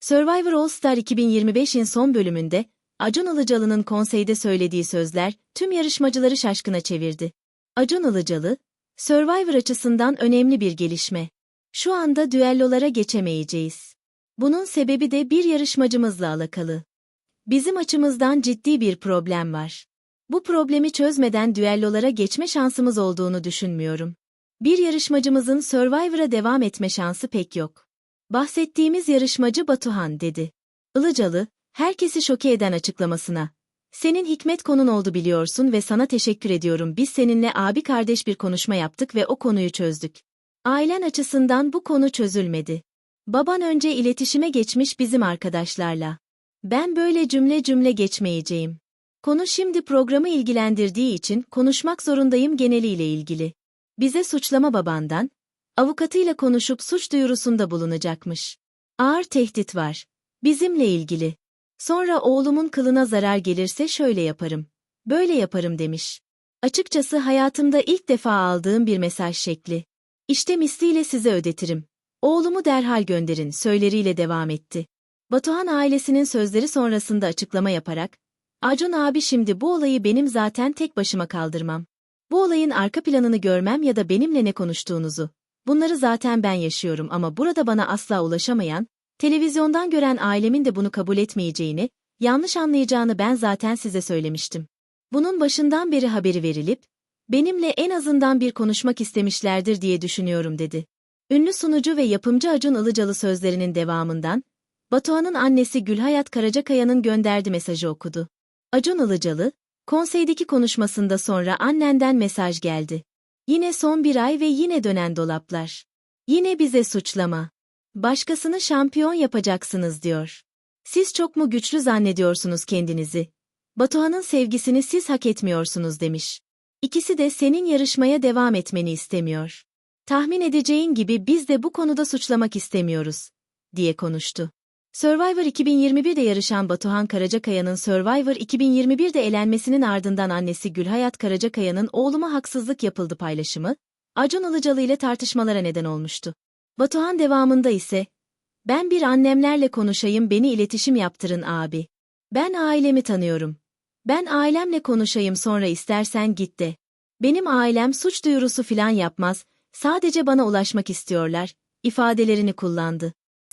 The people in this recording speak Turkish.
Survivor All Star 2025'in son bölümünde, Acun Ilıcalı'nın konseyde söylediği sözler, tüm yarışmacıları şaşkına çevirdi. Acun Ilıcalı, Survivor açısından önemli bir gelişme. Şu anda düellolara geçemeyeceğiz. Bunun sebebi de bir yarışmacımızla alakalı. Bizim açımızdan ciddi bir problem var. Bu problemi çözmeden düellolara geçme şansımız olduğunu düşünmüyorum. Bir yarışmacımızın Survivor'a devam etme şansı pek yok. Bahsettiğimiz yarışmacı Batuhan dedi. Ilıcalı, herkesi şoke eden açıklamasına. Senin hikmet konun oldu biliyorsun ve sana teşekkür ediyorum. Biz seninle abi kardeş bir konuşma yaptık ve o konuyu çözdük. Ailen açısından bu konu çözülmedi. Baban önce iletişime geçmiş bizim arkadaşlarla. Ben böyle cümle cümle geçmeyeceğim. Konu şimdi programı ilgilendirdiği için konuşmak zorundayım geneliyle ilgili. Bize suçlama babandan, avukatıyla konuşup suç duyurusunda bulunacakmış. Ağır tehdit var. Bizimle ilgili. Sonra oğlumun kılına zarar gelirse şöyle yaparım. Böyle yaparım demiş. Açıkçası hayatımda ilk defa aldığım bir mesaj şekli. İşte misliyle size ödetirim. Oğlumu derhal gönderin söyleriyle devam etti. Batuhan ailesinin sözleri sonrasında açıklama yaparak, Acun abi şimdi bu olayı benim zaten tek başıma kaldırmam. Bu olayın arka planını görmem ya da benimle ne konuştuğunuzu. Bunları zaten ben yaşıyorum ama burada bana asla ulaşamayan, televizyondan gören ailemin de bunu kabul etmeyeceğini, yanlış anlayacağını ben zaten size söylemiştim. Bunun başından beri haberi verilip, benimle en azından bir konuşmak istemişlerdir diye düşünüyorum dedi. Ünlü sunucu ve yapımcı Acun Ilıcalı sözlerinin devamından, Batuhan'ın annesi Gülhayat Karacakaya'nın gönderdi mesajı okudu. Acun Ilıcalı, konseydeki konuşmasında sonra annenden mesaj geldi. Yine son bir ay ve yine dönen dolaplar. Yine bize suçlama. Başkasını şampiyon yapacaksınız diyor. Siz çok mu güçlü zannediyorsunuz kendinizi? Batuhan'ın sevgisini siz hak etmiyorsunuz demiş. İkisi de senin yarışmaya devam etmeni istemiyor. Tahmin edeceğin gibi biz de bu konuda suçlamak istemiyoruz, diye konuştu. Survivor 2021'de yarışan Batuhan Karacakaya'nın Survivor 2021'de elenmesinin ardından annesi Gülhayat Karacakaya'nın oğluma haksızlık yapıldı paylaşımı, Acun Ilıcalı ile tartışmalara neden olmuştu. Batuhan devamında ise, ben bir annemlerle konuşayım beni iletişim yaptırın abi. Ben ailemi tanıyorum. Ben ailemle konuşayım sonra istersen git de. Benim ailem suç duyurusu filan yapmaz, sadece bana ulaşmak istiyorlar, ifadelerini kullandı.